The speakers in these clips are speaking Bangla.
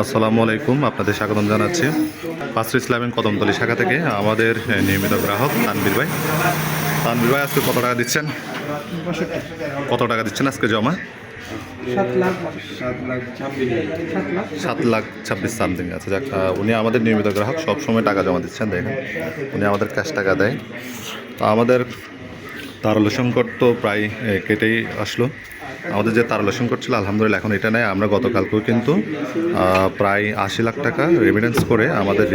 আসসালামু আলাইকুম আপনাদের স্বাগতম জানাচ্ছি। পাসর ইসলামের কদমতলি শাখা থেকে আমাদের নিয়মিত গ্রাহক তানবীর ভাই। তানবীর ভাই আজকে কত টাকা দিচ্ছেন? কত টাকা দিচ্ছেন আজকে জমা? সাত লাখ ছাব্বিশ সামথিং আছে। যাক উনি আমাদের নিয়মিত গ্রাহক সবসময় টাকা জমা দিচ্ছেন দেখেন। উনি আমাদের ক্যাশ টাকা দেয়। তো আমাদের তারল্য সংকট তো প্রায় কেটেই আসলো। আমাদের যে তারল্য সংকট ছিল, আলহামদুলিল্লাহ এখন এটা নেয় আমরা গতকালকেও কিন্তু প্রায় আশি লাখ টাকা রেমিডেন্স করে আমাদের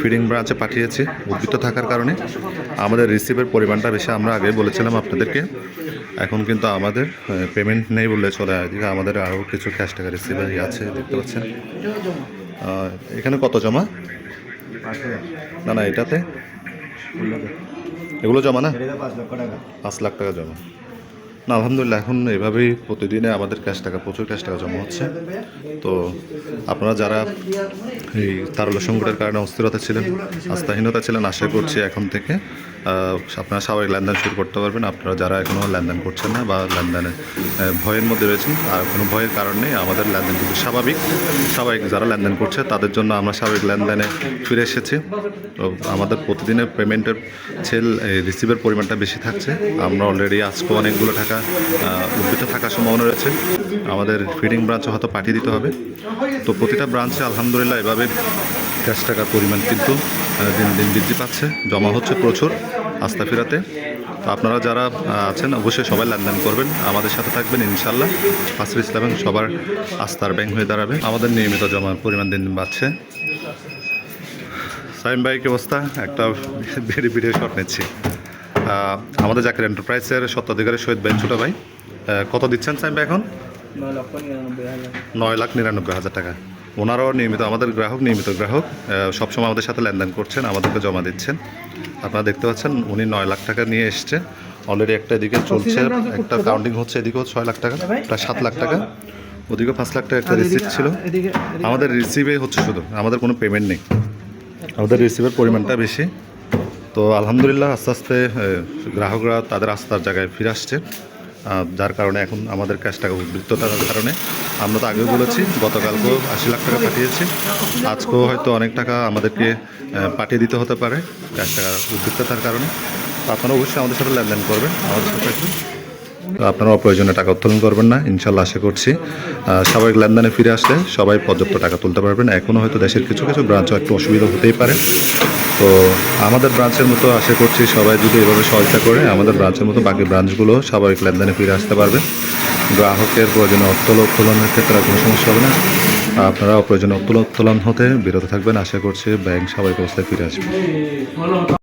ফিডিং ব্রাঞ্চে পাঠিয়েছি, উদ্বৃত্ত থাকার কারণে। আমাদের রিসিভের পরিমাণটা বেশি, আমরা আগে বলেছিলাম আপনাদেরকে। এখন কিন্তু আমাদের পেমেন্ট নেই বললে চলে এদিকে আমাদের আরও কিছু ক্যাশ টাকা রিসিভার আছে, দেখতে পাচ্ছেন। এখানে কত জমা? না না, এটাতে। এগুলো জমা না? পাঁচ লাখ টাকা জমা। না, আলহামদুলিল্লাহ, এখন এভাবেই প্রতিদিনে আমাদের ক্যাশ টাকা, প্রচুর ক্যাশ টাকা জমা হচ্ছে। তো আপনারা যারা এই তারল্য সংকটের কারণে অস্থিরতা ছিলেন, আস্থাহীনতা ছিলেন, আশা করছি এখন থেকে আপনারা স্বাভাবিক লেনদেন শুরু করতে পারবেন। আপনারা যারা এখনও লেনদেন করছেন না বা লেনদেনে ভয়ের মধ্যে রয়েছেন, আর কোনো ভয়ের কারণ নেই, আমাদের লেনদেন কিন্তু স্বাভাবিক। স্বাভাবিক যারা লেনদেন করছে, তাদের জন্য আমরা স্বাভাবিক লেনদেনে ফিরে এসেছি। তো আমাদের প্রতিদিনের পেমেন্টের, সেল রিসিভের পরিমাণটা বেশি থাকছে। আমরা অলরেডি আজকে অনেকগুলো টাকা আহ, উদ্বৃত্ত থাকার সম্ভাবনা রয়েছে। আমাদের ফিডিং ব্রাঞ্চে হয়তো পাঠিয়ে দিতে হবে। তো প্রতিটা ব্রাঞ্চে আলহামদুলিল্লাহ এভাবে ক্যাশ টাকার পরিমাণ কিন্তু দিন দিন বৃদ্ধি পাচ্ছে। জমা হচ্ছে প্রচুর আস্থা ফেরাতে। তো আপনারা যারা আছেন অবশ্যই সবাই লেনদেন করবেন। আমাদের সাথে থাকবেন ইনশাল্লাহ ফাসর ইসলাম সবার আস্থার ব্যাংক হয়ে দাঁড়াবে। আমাদের নিয়মিত জমার পরিমাণ দিন দিন বাড়ছে। সাইম ভাই কি অবস্থা? একটা ভিডিও ভিডিও শট নিচ্ছি। আমাদের জাকির এন্টারপ্রাইজের সত্ত্বাধিকারী শহীদ বেন ছোটো ভাই। কত দিচ্ছেন সাইম ভাই এখন? নয় লাখ নিরানব্বই হাজার টাকা। ওনারাও নিয়মিত আমাদের গ্রাহক নিয়মিত গ্রাহক। সবসময় আমাদের সাথে লেনদেন করছেন আমাদেরকে জমা দিচ্ছেন। আপনারা দেখতে পাচ্ছেন উনি নয় লাখ টাকা নিয়ে এসছে। অলরেডি একটা এদিকে চলছে একটা কাউন্টিং হচ্ছে এদিকেও ছয় লাখ টাকা প্রায় সাত লাখ টাকা। ওদিকেও পাঁচ লাখ টাকা একটা রিসিপ্ট ছিল। আমাদের রিসিভে হচ্ছে শুধু আমাদের কোনো পেমেন্ট নেই। আমাদের রিসিভের পরিমাণটা বেশি। তো আলহামদুলিল্লাহ আস্তে আস্তে গ্রাহকরা তাদের আস্থার জায়গায় ফিরে আসছে। যার কারণে এখন আমাদের ক্যাশ টাকা উদ্বৃত্ত থাকার কারণে। আমরা তো আগেও বলেছি, গতকালকেও আশি লাখ টাকা পাঠিয়েছি। আজকেও হয়তো অনেক টাকা আমাদেরকে পাঠিয়ে দিতে হতে পারে ক্যাশ টাকা উদ্বৃত্ততার কারণে। আপনারা অবশ্যই আমাদের সাথে লেনদেন করবেন। আমাদের সাথে আপনারা অপ্রয়োজনে টাকা উত্তোলন করবেন না, ইনশাল্লাহ আশা করছি। স্বাভাবিক লেনদেনে ফিরে আসলে সবাই পর্যাপ্ত টাকা তুলতে পারবেন। এখনও হয়তো দেশের কিছু কিছু ব্রাঞ্চও একটু অসুবিধা হতেই পারে। তো আমাদের ব্রাঞ্চের মতো আশা করছি সবাই যদি এভাবে সহায়তা করে, আমাদের ব্রাঞ্চের মতো বাকি ব্রাঞ্চগুলো স্বাভাবিক লেনদেনে ফিরে আসতে পারবে। গ্রাহকের প্রয়োজনে অর্থল উত্তোলনের ক্ষেত্রে কোনো সমস্যা হবে না। আপনারা অপ্রয়োজনে উত্তোলন উত্তোলন হতে বিরত থাকবেন। আশা করছি ব্যাংক স্বাভাবিক অবস্থায় ফিরে আসবে।